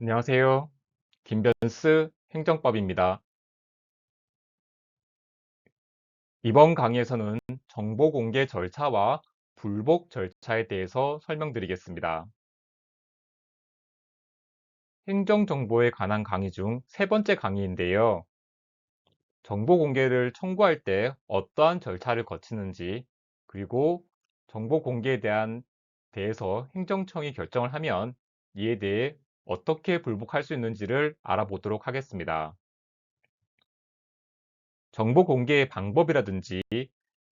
안녕하세요. 김변스 행정법입니다. 이번 강의에서는 정보 공개 절차와 불복 절차에 대해서 설명드리겠습니다. 행정정보에 관한 강의 중 세 번째 강의인데요. 정보 공개를 청구할 때 어떠한 절차를 거치는지, 그리고 정보 공개에 대한 대해서 행정청이 결정을 하면 이에 대해 어떻게 불복할 수 있는지를 알아보도록 하겠습니다. 정보 공개의 방법이라든지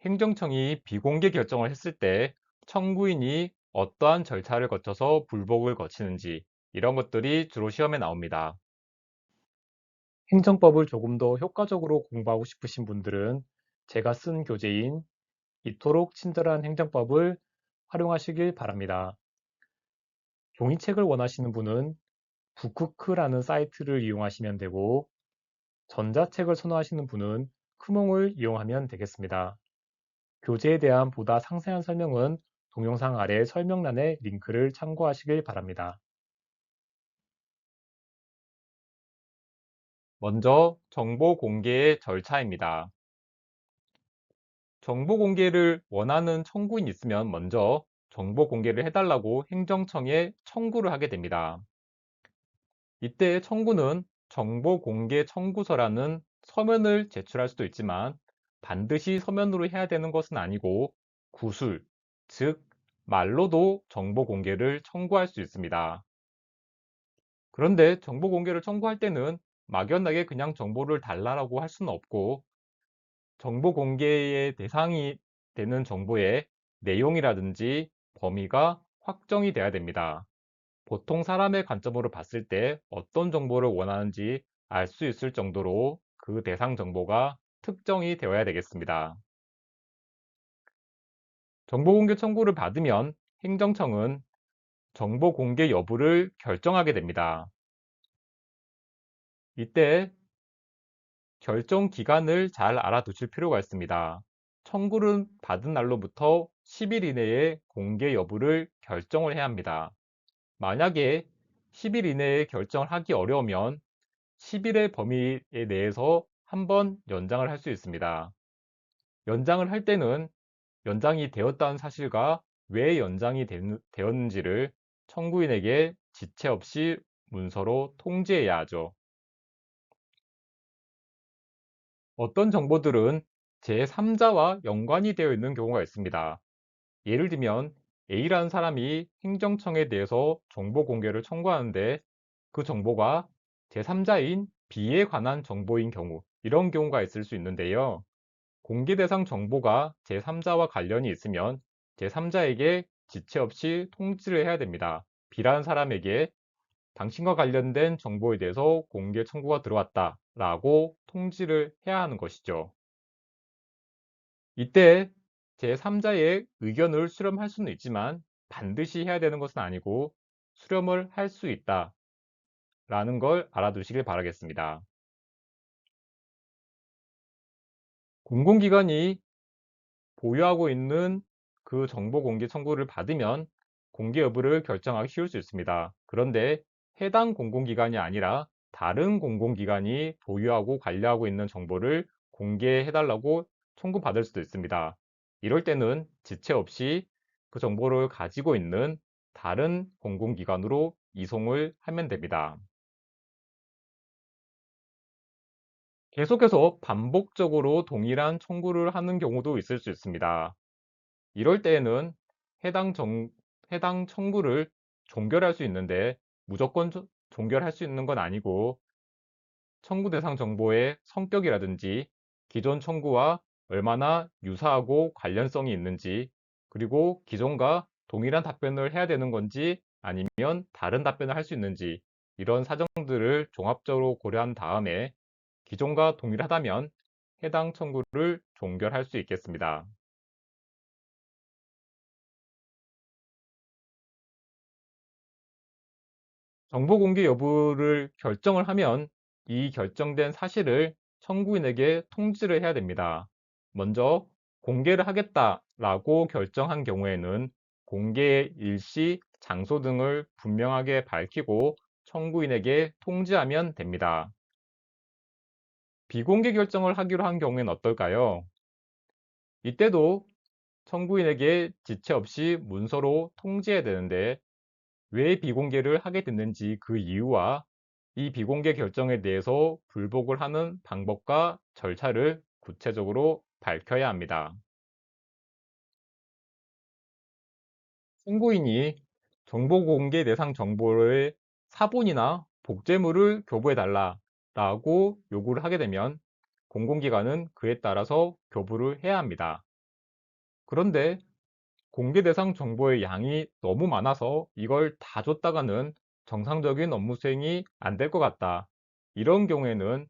행정청이 비공개 결정을 했을 때 청구인이 어떠한 절차를 거쳐서 불복을 거치는지 이런 것들이 주로 시험에 나옵니다. 행정법을 조금 더 효과적으로 공부하고 싶으신 분들은 제가 쓴 교재인 이토록 친절한 행정법을 활용하시길 바랍니다. 종이책을 원하시는 분은 북크크라는 사이트를 이용하시면 되고 전자책을 선호하시는 분은 크몽을 이용하면 되겠습니다. 교재에 대한 보다 상세한 설명은 동영상 아래 설명란의 링크를 참고하시길 바랍니다. 먼저 정보 공개의 절차입니다. 정보 공개를 원하는 청구인이 있으면 먼저 정보 공개를 해달라고 행정청에 청구를 하게 됩니다. 이때 청구는 정보 공개 청구서라는 서면을 제출할 수도 있지만 반드시 서면으로 해야 되는 것은 아니고 구술, 즉 말로도 정보 공개를 청구할 수 있습니다. 그런데 정보 공개를 청구할 때는 막연하게 그냥 정보를 달라라고 할 수는 없고 정보 공개의 대상이 되는 정보의 내용이라든지 범위가 확정이 돼야 됩니다. 보통 사람의 관점으로 봤을 때 어떤 정보를 원하는지 알 수 있을 정도로 그 대상 정보가 특정이 되어야 되겠습니다. 정보 공개 청구를 받으면 행정청은 정보 공개 여부를 결정하게 됩니다. 이때 결정 기간을 잘 알아두실 필요가 있습니다. 청구를 받은 날로부터 10일 이내에 공개 여부를 결정을 해야 합니다. 만약에 10일 이내에 결정을 하기 어려우면 10일의 범위에 내에서 한 번 연장을 할 수 있습니다. 연장을 할 때는 연장이 되었다는 사실과 왜 연장이 되었는지를 청구인에게 지체 없이 문서로 통지해야 하죠. 어떤 정보들은 제3자와 연관이 되어 있는 경우가 있습니다. 예를 들면 A라는 사람이 행정청에 대해서 정보 공개를 청구하는데 그 정보가 제3자인 B에 관한 정보인 경우 이런 경우가 있을 수 있는데요. 공개 대상 정보가 제3자와 관련이 있으면 제3자에게 지체 없이 통지를 해야 됩니다. B라는 사람에게 당신과 관련된 정보에 대해서 공개 청구가 들어왔다 라고 통지를 해야 하는 것이죠. 이때 제3자의 의견을 수렴할 수는 있지만 반드시 해야 되는 것은 아니고 수렴을 할 수 있다 라는 걸 알아두시길 바라겠습니다. 공공기관이 보유하고 있는 그 정보 공개 청구를 받으면 공개 여부를 결정하기 쉬울 수 있습니다. 그런데 해당 공공기관이 아니라 다른 공공기관이 보유하고 관리하고 있는 정보를 공개해달라고 청구받을 수도 있습니다. 이럴 때는 지체 없이 그 정보를 가지고 있는 다른 공공기관으로 이송을 하면 됩니다. 계속해서 반복적으로 동일한 청구를 하는 경우도 있을 수 있습니다. 이럴 때에는 해당, 정, 해당 청구를 종결할 수 있는데 무조건 종결할 수 있는 건 아니고 청구 대상 정보의 성격이라든지 기존 청구와 얼마나 유사하고 관련성이 있는지 그리고 기존과 동일한 답변을 해야 되는 건지 아니면 다른 답변을 할 수 있는지 이런 사정들을 종합적으로 고려한 다음에 기존과 동일하다면 해당 청구를 종결할 수 있겠습니다. 정보 공개 여부를 결정을 하면 이 결정된 사실을 청구인에게 통지를 해야 됩니다. 먼저 공개를 하겠다라고 결정한 경우에는 공개의 일시, 장소 등을 분명하게 밝히고 청구인에게 통지하면 됩니다. 비공개 결정을 하기로 한 경우에는 어떨까요? 이때도 청구인에게 지체 없이 문서로 통지해야 되는데 왜 비공개를 하게 됐는지 그 이유와 이 비공개 결정에 대해서 불복을 하는 방법과 절차를 구체적으로 밝혀야 합니다. 청구인이 정보 공개 대상 정보를 사본이나 복제물을 교부해달라 라고 요구를 하게 되면 공공기관은 그에 따라서 교부를 해야 합니다. 그런데 공개 대상 정보의 양이 너무 많아서 이걸 다 줬다가는 정상적인 업무 수행이 안 될 것 같다. 이런 경우에는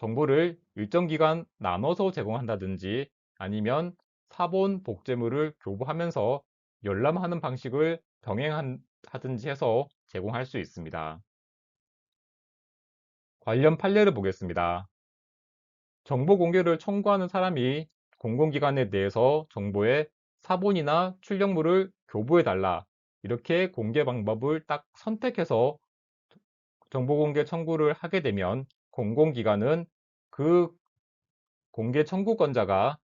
정보를 일정 기간 나눠서 제공한다든지 아니면 사본 복제물을 교부하면서 열람하는 방식을 병행하든지 해서 제공할 수 있습니다. 관련 판례를 보겠습니다. 정보 공개를 청구하는 사람이 공공기관에 대해서 정보의 사본이나 출력물을 교부해달라 이렇게 공개 방법을 딱 선택해서 정보 공개 청구를 하게 되면 공공기관은 그 공개 청구권자가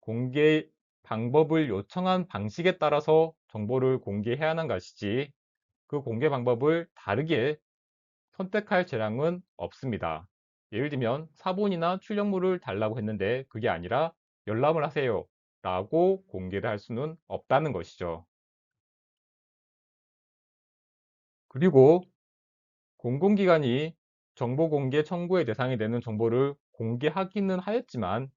공개 방법을 요청한 방식에 따라서 정보를 공개해야 하는 것이지 그 공개 방법을 다르게 선택할 재량은 없습니다. 예를 들면 사본이나 출력물을 달라고 했는데 그게 아니라 열람을 하세요 라고 공개를 할 수는 없다는 것이죠. 그리고 공공기관이 정보 공개 청구의 대상이 되는 정보를 공개하기는 하였지만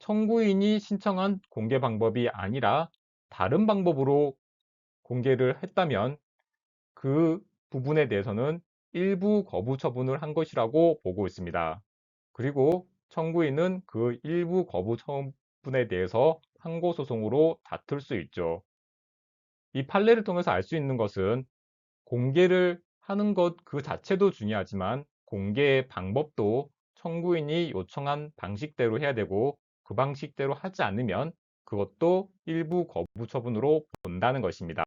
청구인이 신청한 공개 방법이 아니라 다른 방법으로 공개를 했다면 그 부분에 대해서는 일부 거부 처분을 한 것이라고 보고 있습니다. 그리고 청구인은 그 일부 거부 처분에 대해서 항고 소송으로 다툴 수 있죠. 이 판례를 통해서 알 수 있는 것은 공개를 하는 것 그 자체도 중요하지만 공개의 방법도 청구인이 요청한 방식대로 해야 되고 그 방식대로 하지 않으면 그것도 일부 거부 처분으로 본다는 것입니다.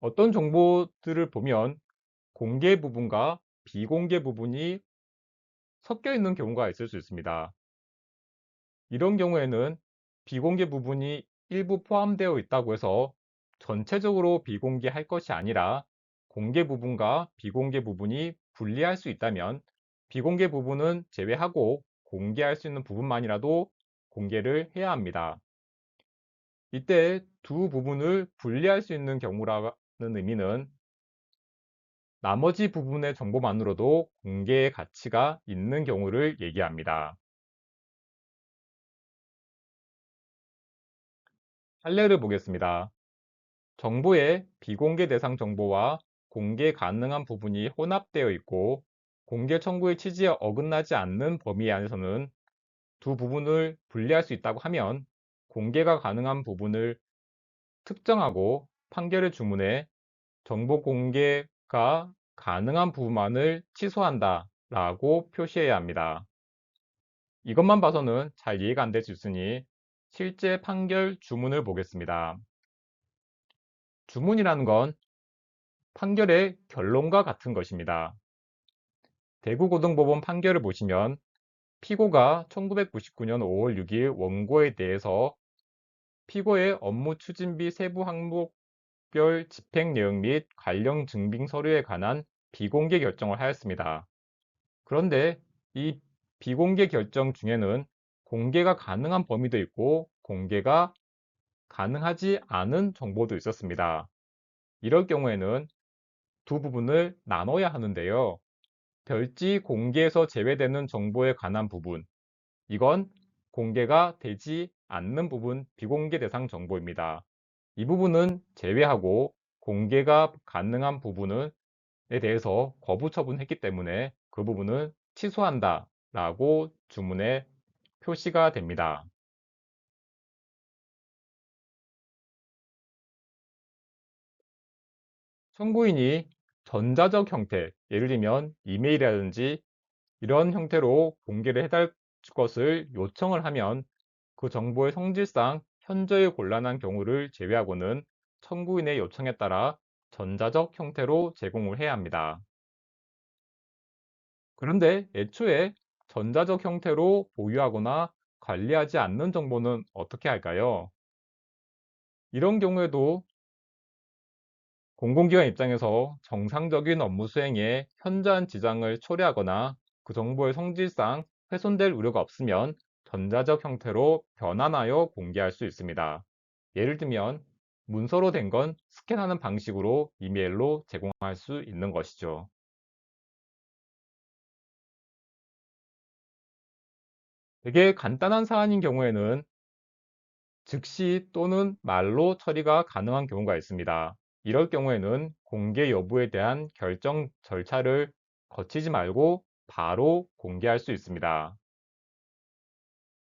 어떤 정보들을 보면 공개 부분과 비공개 부분이 섞여 있는 경우가 있을 수 있습니다. 이런 경우에는 비공개 부분이 일부 포함되어 있다고 해서 전체적으로 비공개할 것이 아니라 공개 부분과 비공개 부분이 분리할 수 있다면 비공개 부분은 제외하고 공개할 수 있는 부분만이라도 공개를 해야 합니다. 이때 두 부분을 분리할 수 있는 경우라는 의미는 나머지 부분의 정보만으로도 공개의 가치가 있는 경우를 얘기합니다. 판례를 보겠습니다. 정보의 비공개 대상 정보와 공개 가능한 부분이 혼합되어 있고 공개 청구의 취지에 어긋나지 않는 범위 안에서는 두 부분을 분리할 수 있다고 하면 공개가 가능한 부분을 특정하고 판결의 주문에 정보 공개가 가능한 부분만을 취소한다 라고 표시해야 합니다. 이것만 봐서는 잘 이해가 안 될 수 있으니 실제 판결 주문을 보겠습니다. 주문이라는 건 판결의 결론과 같은 것입니다. 대구고등법원 판결을 보시면 피고가 1999년 5월 6일 원고에 대해서 피고의 업무 추진비 세부 항목별 집행 내용 및 관련 증빙 서류에 관한 비공개 결정을 하였습니다. 그런데 이 비공개 결정 중에는 공개가 가능한 범위도 있고 공개가 가능하지 않은 정보도 있었습니다. 이럴 경우에는 두 부분을 나눠야 하는데요. 별지 공개에서 제외되는 정보에 관한 부분, 이건 공개가 되지 않는 부분 비공개 대상 정보입니다. 이 부분은 제외하고 공개가 가능한 부분에 대해서 거부 처분했기 때문에 그 부분은 취소한다 라고 주문에 표시가 됩니다. 청구인이 전자적 형태, 예를 들면 이메일이라든지 이런 형태로 공개를 해달 것을 요청을 하면 그 정보의 성질상 현저히 곤란한 경우를 제외하고는 청구인의 요청에 따라 전자적 형태로 제공을 해야 합니다. 그런데 애초에 전자적 형태로 보유하거나 관리하지 않는 정보는 어떻게 할까요? 이런 경우에도 공공기관 입장에서 정상적인 업무 수행에 현저한 지장을 초래하거나 그 정보의 성질상 훼손될 우려가 없으면 전자적 형태로 변환하여 공개할 수 있습니다. 예를 들면 문서로 된 건 스캔하는 방식으로 이메일로 제공할 수 있는 것이죠. 되게 간단한 사안인 경우에는 즉시 또는 말로 처리가 가능한 경우가 있습니다. 이럴 경우에는 공개 여부에 대한 결정 절차를 거치지 말고 바로 공개할 수 있습니다.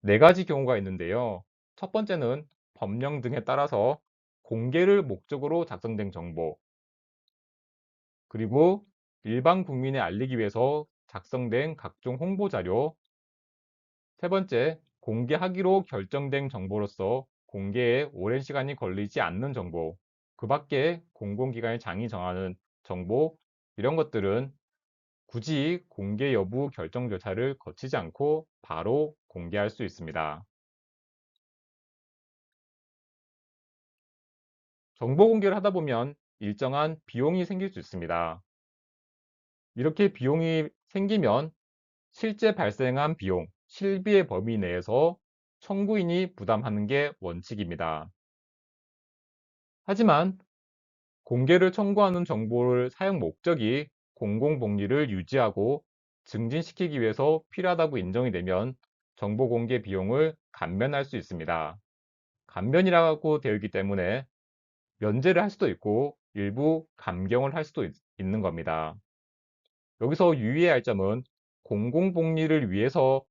네 가지 경우가 있는데요. 첫 번째는 법령 등에 따라서 공개를 목적으로 작성된 정보, 그리고 일반 국민에 알리기 위해서 작성된 각종 홍보 자료, 세 번째, 공개하기로 결정된 정보로서 공개에 오랜 시간이 걸리지 않는 정보, 그 밖에 공공기관의 장이 정하는 정보, 이런 것들은 굳이 공개 여부 결정 절차를 거치지 않고 바로 공개할 수 있습니다. 정보 공개를 하다 보면 일정한 비용이 생길 수 있습니다. 이렇게 비용이 생기면 실제 발생한 비용, 실비의 범위 내에서 청구인이 부담하는 게 원칙입니다. 하지만 공개를 청구하는 정보를 사용 목적이 공공 복리를 유지하고 증진시키기 위해서 필요하다고 인정이 되면 정보 공개 비용을 감면할 수 있습니다. 감면이라고 되어 있기 때문에 면제를 할 수도 있고 일부 감경을 할 수도 있, 는 겁니다. 여기서 유의해야 할 점은 공공 복리를 위해서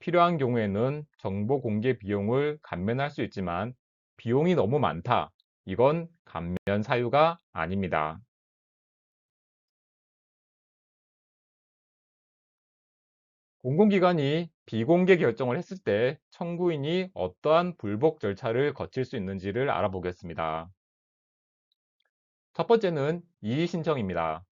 필요한 경우에는 정보 공개 비용을 감면할 수 있지만 비용이 너무 많다. 이건 감면 사유가 아닙니다. 공공기관이 비공개 결정을 했을 때 청구인이 어떠한 불복 절차를 거칠 수 있는지를 알아보겠습니다. 첫 번째는 이의 신청입니다.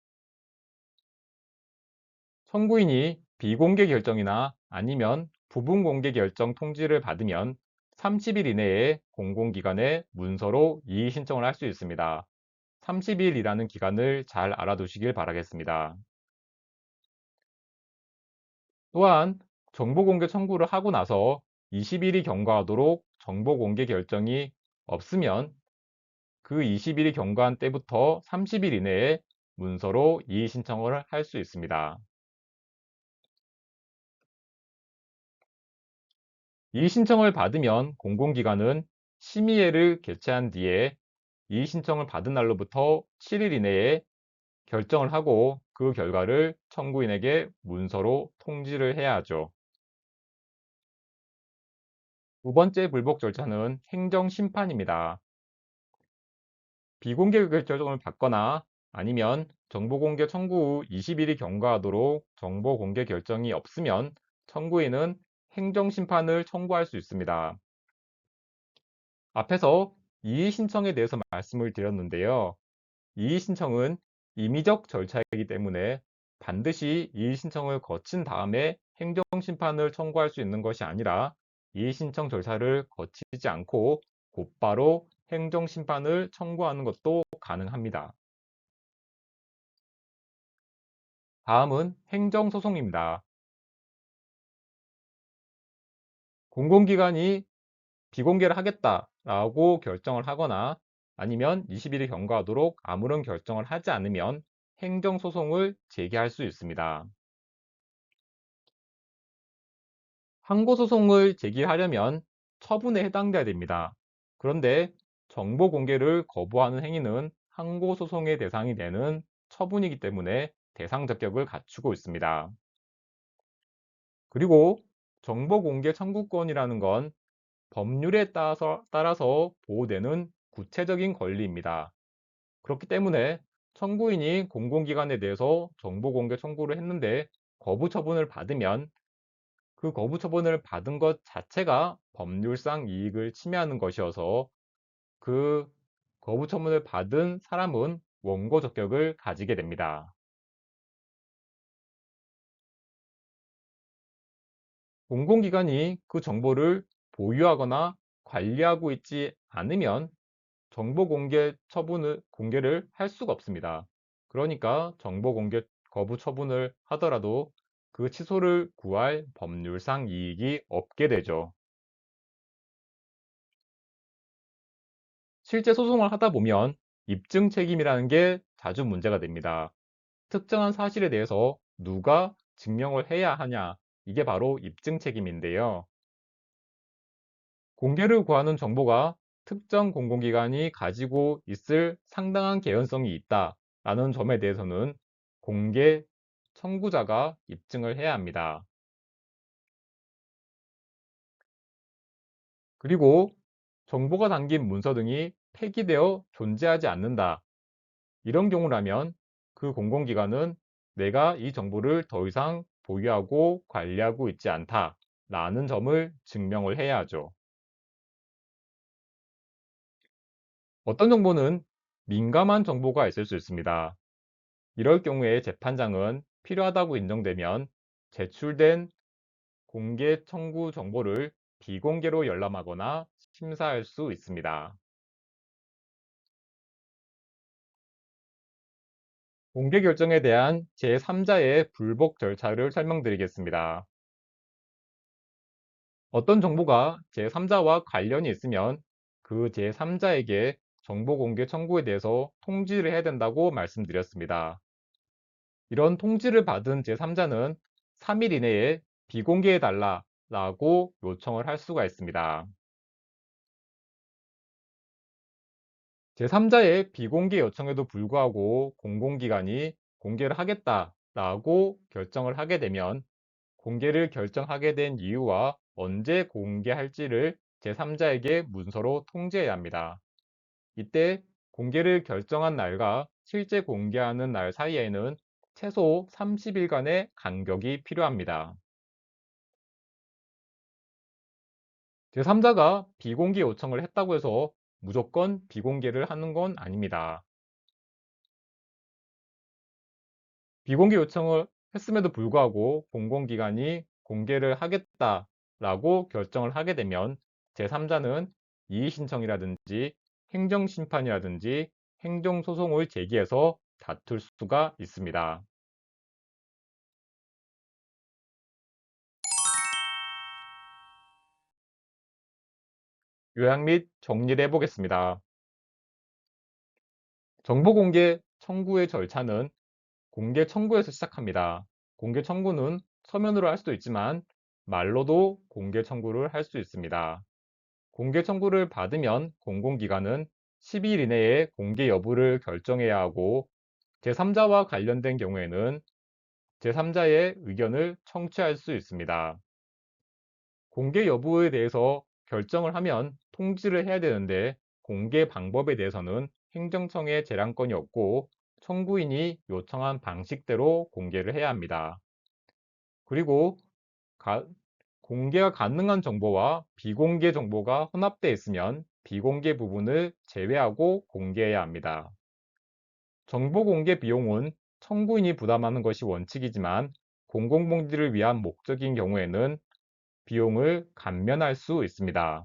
청구인이 비공개 결정이나 아니면 부분 공개 결정 통지를 받으면 30일 이내에 공공기관에 문서로 이의 신청을 할 수 있습니다. 30일이라는 기간을 잘 알아두시길 바라겠습니다. 또한 정보공개 청구를 하고 나서 20일이 경과하도록 정보공개 결정이 없으면 그 20일이 경과한 때부터 30일 이내에 문서로 이의 신청을 할 수 있습니다. 이의 신청을 받으면 공공기관은 심의회를 개최한 뒤에 이의 신청을 받은 날로부터 7일 이내에 결정을 하고 그 결과를 청구인에게 문서로 통지를 해야 하죠. 두 번째 불복 절차는 행정심판입니다. 비공개 결정을 받거나 아니면 정보공개 청구 후 20일이 경과하도록 정보공개 결정이 없으면 청구인은 행정심판을 청구할 수 있습니다. 앞에서 이의 신청에 대해서 말씀을 드렸는데요. 이의 신청은 임의적 절차이기 때문에 반드시 이의 신청을 거친 다음에 행정심판을 청구할 수 있는 것이 아니라 이의 신청 절차를 거치지 않고 곧바로 행정심판을 청구하는 것도 가능합니다. 다음은 행정소송입니다. 공공기관이 비공개를 하겠다라고 결정을 하거나 아니면 20일이 경과하도록 아무런 결정을 하지 않으면 행정소송을 제기할 수 있습니다. 항고소송을 제기하려면 처분에 해당돼야 됩니다. 그런데 정보 공개를 거부하는 행위는 항고소송의 대상이 되는 처분이기 때문에 대상 적격을 갖추고 있습니다. 그리고 정보 공개 청구권이라는 건 법률에 따라서, 따라서 보호되는 구체적인 권리입니다. 그렇기 때문에 청구인이 공공기관에 대해서 정보 공개 청구를 했는데 거부 처분을 받으면 그 거부 처분을 받은 것 자체가 법률상 이익을 침해하는 것이어서 그 거부 처분을 받은 사람은 원고 적격을 가지게 됩니다. 공공기관이 그 정보를 보유하거나 관리하고 있지 않으면 정보 공개 처분을 공개를 할 수가 없습니다. 그러니까 정보 공개 거부 처분을 하더라도 그 취소를 구할 법률상 이익이 없게 되죠. 실제 소송을 하다 보면 입증 책임이라는 게 자주 문제가 됩니다. 특정한 사실에 대해서 누가 증명을 해야 하냐, 이게 바로 입증 책임인데요. 공개를 구하는 정보가 특정 공공기관이 가지고 있을 상당한 개연성이 있다라는 점에 대해서는 공개 청구자가 입증을 해야 합니다. 그리고 정보가 담긴 문서 등이 폐기되어 존재하지 않는다. 이런 경우라면 그 공공기관은 내가 이 정보를 더 이상 보유하고 관리하고 있지 않다. 라는 점을 증명을 해야 하죠. 어떤 정보는 민감한 정보가 있을 수 있습니다. 이럴 경우에 재판장은 필요하다고 인정되면 제출된 공개 청구 정보를 비공개로 열람하거나 심사할 수 있습니다. 공개 결정에 대한 제3자의 불복 절차를 설명드리겠습니다. 어떤 정보가 제3자와 관련이 있으면 그 제3자에게 정보 공개 청구에 대해서 통지를 해야 된다고 말씀드렸습니다. 이런 통지를 받은 제3자는 3일 이내에 비공개해 달라 라고 요청을 할 수가 있습니다. 제3자의 비공개 요청에도 불구하고 공공기관이 공개를 하겠다라고 결정을 하게 되면 공개를 결정하게 된 이유와 언제 공개할지를 제3자에게 문서로 통지해야 합니다. 이때 공개를 결정한 날과 실제 공개하는 날 사이에는 최소 30일간의 간격이 필요합니다. 제3자가 비공개 요청을 했다고 해서 무조건 비공개를 하는 건 아닙니다. 비공개 요청을 했음에도 불구하고 공공기관이 공개를 하겠다라고 결정을 하게 되면 제3자는 이의신청이라든지 행정심판이라든지 행정소송을 제기해서 다툴 수가 있습니다. 요약 및 정리를 해보겠습니다. 정보 공개 청구의 절차는 공개 청구에서 시작합니다. 공개 청구는 서면으로 할 수도 있지만 말로도 공개 청구를 할 수 있습니다. 공개 청구를 받으면 공공기관은 12일 이내에 공개 여부를 결정해야 하고 제3자와 관련된 경우에는 제3자의 의견을 청취할 수 있습니다. 공개 여부에 대해서 결정을 하면 통지를 해야 되는데 공개 방법에 대해서는 행정청의 재량권이 없고 청구인이 요청한 방식대로 공개를 해야 합니다. 그리고 가, 공개가 가능한 정보와 비공개 정보가 혼합되어 있으면 비공개 부분을 제외하고 공개해야 합니다. 정보 공개 비용은 청구인이 부담하는 것이 원칙이지만 공공복지를 위한 목적인 경우에는 비용을 감면할 수 있습니다.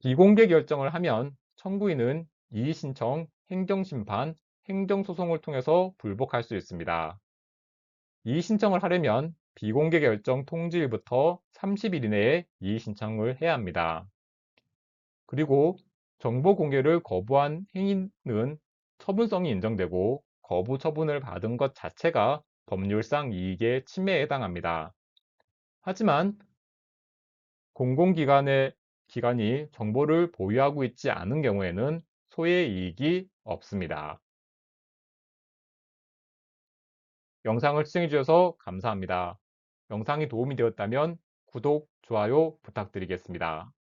비공개 결정을 하면 청구인은 이의신청, 행정심판, 행정소송을 통해서 불복할 수 있습니다. 이의신청을 하려면 비공개 결정 통지일부터 30일 이내에 이의신청을 해야 합니다. 그리고 정보 공개를 거부한 행위는 처분성이 인정되고 거부 처분을 받은 것 자체가 법률상 이익의 침해에 해당합니다. 하지만 공공기관의 기관이 정보를 보유하고 있지 않은 경우에는 소의 이익이 없습니다. 영상을 시청해 주셔서 감사합니다. 영상이 도움이 되었다면 구독, 좋아요 부탁드리겠습니다.